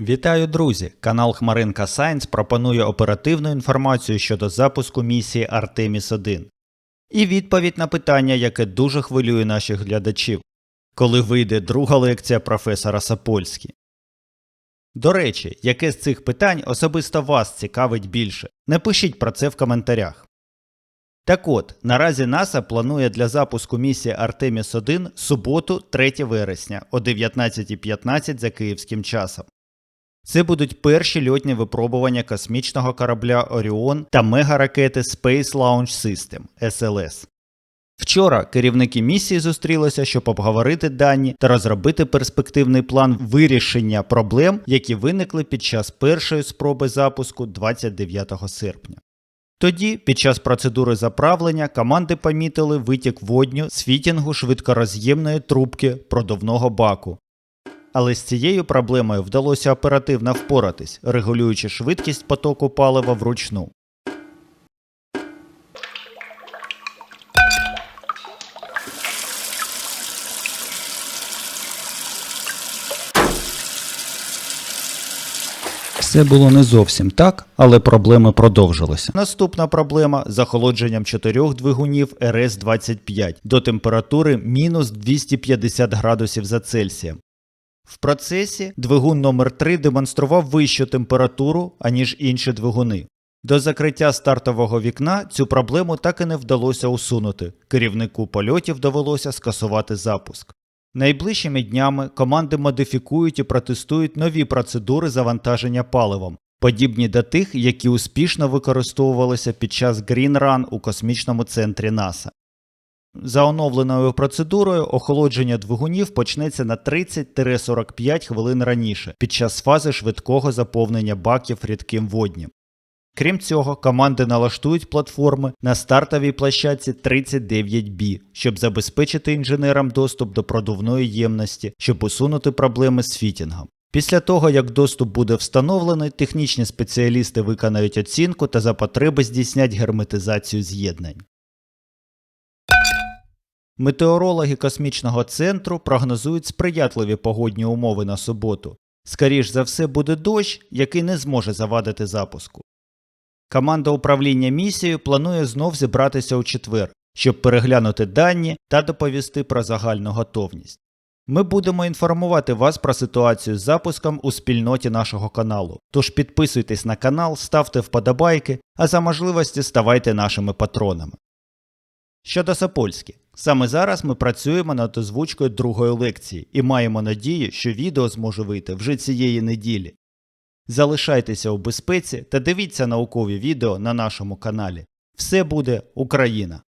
Вітаю, друзі! Канал Хмаринка Сайенс пропонує оперативну інформацію щодо запуску місії Артеміс 1 і відповідь на питання, яке дуже хвилює наших глядачів, коли вийде друга лекція професора Сапольські. До речі, яке з цих питань особисто вас цікавить більше? Напишіть про це в коментарях. Так от, наразі НАСА планує для запуску місії Артеміс 1 суботу 3 вересня о 19.15 за київським часом. Це будуть перші льотні випробування космічного корабля Оріон та мегаракети Space Launch System SLS. Вчора керівники місії зустрілися, щоб обговорити дані та розробити перспективний план вирішення проблем, які виникли під час першої спроби запуску 29 серпня. Тоді, під час процедури заправлення, команди помітили витік водню з фітінгу швидкороз'ємної трубки продувного баку, але з цією проблемою вдалося оперативно впоратись, регулюючи швидкість потоку палива вручну. Все було не зовсім так, але проблеми продовжилися. Наступна проблема з охолодженням чотирьох двигунів РС-25 до температури мінус 250 градусів за Цельсієм. В процесі двигун номер 3 демонстрував вищу температуру, аніж інші двигуни. До закриття стартового вікна цю проблему так і не вдалося усунути. Керівнику польотів довелося скасувати запуск. Найближчими днями команди модифікують і протестують нові процедури завантаження паливом, подібні до тих, які успішно використовувалися під час Green Run у космічному центрі НАСА. За оновленою процедурою охолодження двигунів почнеться на 30-45 хвилин раніше під час фази швидкого заповнення баків рідким воднім. Крім цього, команди налаштують платформи на стартовій площадці 39B, щоб забезпечити інженерам доступ до продувної ємності, щоб усунути проблеми з фітінгом. Після того, як доступ буде встановлений, технічні спеціалісти виконають оцінку та за потреби здійснять герметизацію з'єднань. Метеорологи космічного центру прогнозують сприятливі погодні умови на суботу. Скоріш за все буде дощ, який не зможе завадити запуску. Команда управління місією планує знов зібратися у четвер, щоб переглянути дані та доповісти про загальну готовність. Ми будемо інформувати вас про ситуацію з запуском у спільноті нашого каналу. Тож підписуйтесь на канал, ставте вподобайки, а за можливості ставайте нашими патронами. Щодо Сапольські, саме зараз ми працюємо над озвучкою другої лекції і маємо надію, що відео зможе вийти вже цієї неділі. Залишайтеся у безпеці та дивіться наукові відео на нашому каналі. Все буде Україна!